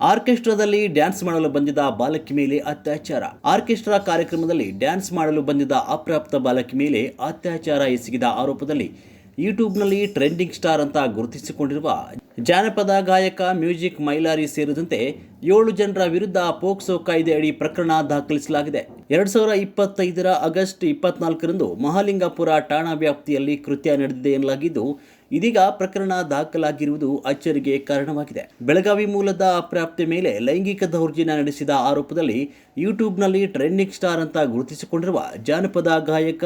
ಆರ್ಕೆಸ್ಟ್ರಾದಲ್ಲಿ dance ಮಾಡಲು ಬಂದಿದ್ದ ಬಾಲಕಿ ಮೇಲೆ ಅತ್ಯಾಚಾರ. ಆರ್ಕೆಸ್ಟ್ರಾ ಕಾರ್ಯಕ್ರಮದಲ್ಲಿ ಡ್ಯಾನ್ಸ್ ಮಾಡಲು ಬಂದಿದ್ದ ಅಪ್ರಾಪ್ತ ಬಾಲಕಿ ಮೇಲೆ ಅತ್ಯಾಚಾರ ಎಸಗಿದ ಆರೋಪದಲ್ಲಿ ಯೂಟ್ಯೂಬ್ನಲ್ಲಿ ಟ್ರೆಂಡಿಂಗ್ ಸ್ಟಾರ್ ಅಂತ ಗುರುತಿಸಿಕೊಂಡಿರುವ ಜಾನಪದ ಗಾಯಕ, ಮ್ಯೂಸಿಕ್ ಮೈಲಾರಿ ಸೇರಿದಂತೆ ಏಳು ಜನರ ವಿರುದ್ಧ ಪೋಕ್ಸೋ ಕಾಯ್ದೆ ಅಡಿ ಪ್ರಕರಣ ದಾಖಲಿಸಲಾಗಿದೆ. ಎರಡ್ ಸಾವಿರದ ಇಪ್ಪತ್ತೈದರ ಆಗಸ್ಟ್ ಇಪ್ಪತ್ನಾಲ್ಕರಂದು ಮಹಾಲಿಂಗಪುರ ಠಾಣಾ ವ್ಯಾಪ್ತಿಯಲ್ಲಿ ಕೃತ್ಯ ನಡೆದಿದೆ ಎನ್ನಲಾಗಿದ್ದು ಇದೀಗ ಪ್ರಕರಣ ದಾಖಲಾಗಿರುವುದು ಅಚ್ಚರಿಗೆ ಕಾರಣವಾಗಿದೆ. ಬೆಳಗಾವಿ ಮೂಲದ ಅಪ್ರಾಪ್ತಿ ಮೇಲೆ ಲೈಂಗಿಕ ದೌರ್ಜನ್ಯ ನಡೆಸಿದ ಆರೋಪದಲ್ಲಿ ಯೂಟ್ಯೂಬ್ನಲ್ಲಿ ಟ್ರೆಂಡಿಂಗ್ ಸ್ಟಾರ್ ಅಂತ ಗುರುತಿಸಿಕೊಂಡಿರುವ ಜಾನಪದ ಗಾಯಕ,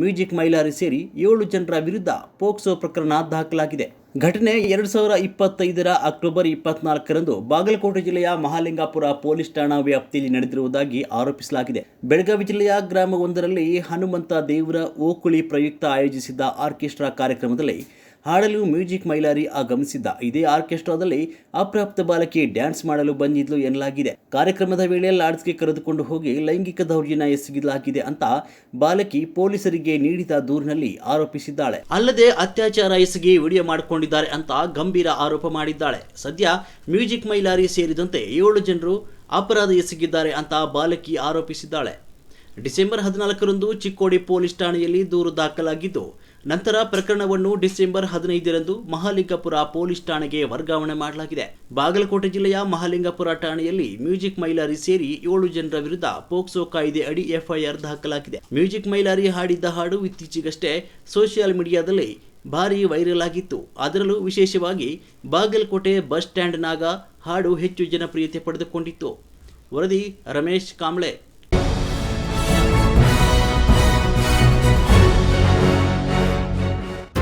ಮ್ಯೂಸಿಕ್ ಮೈಲಾರಿ ಸೇರಿ ಏಳು ಜನರ ವಿರುದ್ಧ ಪೋಕ್ಸೋ ಪ್ರಕರಣ ದಾಖಲಾಗಿದೆ. ಘಟನೆ ಎರಡು ಸಾವಿರ ಇಪ್ಪತ್ತೈದರ ಅಕ್ಟೋಬರ್ ಇಪ್ಪತ್ನಾಲ್ಕರಂದು ಬಾಗಲಕೋಟೆ ಜಿಲ್ಲೆಯ ಮಹಾಲಿಂಗಾಪುರ ಪೊಲೀಸ್ ಠಾಣಾ ವ್ಯಾಪ್ತಿಯಲ್ಲಿ ನಡೆದಿರುವುದಾಗಿ ಆರೋಪಿಸಲಾಗಿದೆ. ಬೆಳಗಾವಿ ಜಿಲ್ಲೆಯ ಗ್ರಾಮವೊಂದರಲ್ಲಿ ಹನುಮಂತ ದೇವರ ಓಕುಳಿ ಪ್ರಯುಕ್ತ ಆಯೋಜಿಸಿದ್ದ ಆರ್ಕೆಸ್ಟ್ರಾ ಕಾರ್ಯಕ್ರಮದಲ್ಲಿ ಹಾಡಲು ಮ್ಯೂಸಿಕ್ ಮೈಲಾರಿ ಆಗಮಿಸಿದ್ದ ಇದೇ ಆರ್ಕೆಸ್ಟ್ರಾದಲ್ಲಿ ಅಪ್ರಾಪ್ತ ಬಾಲಕಿ ಡ್ಯಾನ್ಸ್ ಮಾಡಲು ಬಂದಿದ್ಲು ಎನ್ನಲಾಗಿದೆ. ಕಾರ್ಯಕ್ರಮದ ವೇಳೆ ಲಾಡ್ಸ್ಗೆ ಕರೆದುಕೊಂಡು ಹೋಗಿ ಲೈಂಗಿಕ ದೌರ್ಜನ್ಯ ಎಸಗಿಲಾಗಿದೆ ಅಂತ ಬಾಲಕಿ ಪೊಲೀಸರಿಗೆ ನೀಡಿದ ದೂರಿನಲ್ಲಿ ಆರೋಪಿಸಿದ್ದಾಳೆ. ಅಲ್ಲದೆ ಅತ್ಯಾಚಾರ ಎಸಗಿ ವಿಡಿಯೋ ಮಾಡಿಕೊಂಡಿದ್ದಾರೆ ಅಂತ ಗಂಭೀರ ಆರೋಪ ಮಾಡಿದ್ದಾಳೆ. ಸದ್ಯ ಮ್ಯೂಸಿಕ್ ಮೈಲಾರಿ ಸೇರಿದಂತೆ ಏಳು ಜನರು ಅಪರಾಧ ಎಸಗಿದ್ದಾರೆ ಅಂತ ಬಾಲಕಿ ಆರೋಪಿಸಿದ್ದಾಳೆ. ಡಿಸೆಂಬರ್ ಹದಿನಾಲ್ಕರಂದು ಚಿಕ್ಕೋಡಿ ಪೊಲೀಸ್ ಠಾಣೆಯಲ್ಲಿ ದೂರು ದಾಖಲಾಗಿದ್ದು, ನಂತರ ಪ್ರಕರಣವನ್ನು ಡಿಸೆಂಬರ್ ಹದಿನೈದರಂದು ಮಹಾಲಿಂಗಪುರ ಪೊಲೀಸ್ ಠಾಣೆಗೆ ವರ್ಗಾವಣೆ ಮಾಡಲಾಗಿದೆ. ಬಾಗಲಕೋಟೆ ಜಿಲ್ಲೆಯ ಮಹಾಲಿಂಗಪುರ ಠಾಣೆಯಲ್ಲಿ ಮ್ಯೂಸಿಕ್ ಮೈಲಾರಿ ಸೇರಿ ಏಳು ಜನರ ವಿರುದ್ಧ ಪೋಕ್ಸೋ ಕಾಯ್ದೆ ಅಡಿ ಎಫ್ಐಆರ್ ದಾಖಲಾಗಿದೆ. ಮ್ಯೂಸಿಕ್ ಮೈಲಾರಿ ಹಾಡಿದ್ದ ಹಾಡು ಇತ್ತೀಚೆಗಷ್ಟೇ ಸೋಷಿಯಲ್ ಮೀಡಿಯಾದಲ್ಲಿ ಭಾರಿ ವೈರಲ್ ಆಗಿತ್ತು. ಅದರಲ್ಲೂ ವಿಶೇಷವಾಗಿ ಬಾಗಲಕೋಟೆ ಬಸ್ ಸ್ಟ್ಯಾಂಡ್ನಾಗ ಹಾಡು ಹೆಚ್ಚು ಜನಪ್ರಿಯತೆ ಪಡೆದುಕೊಂಡಿತ್ತು. ವರದಿ ರಮೇಶ್ ಕಾಂಬ್ಳೆ.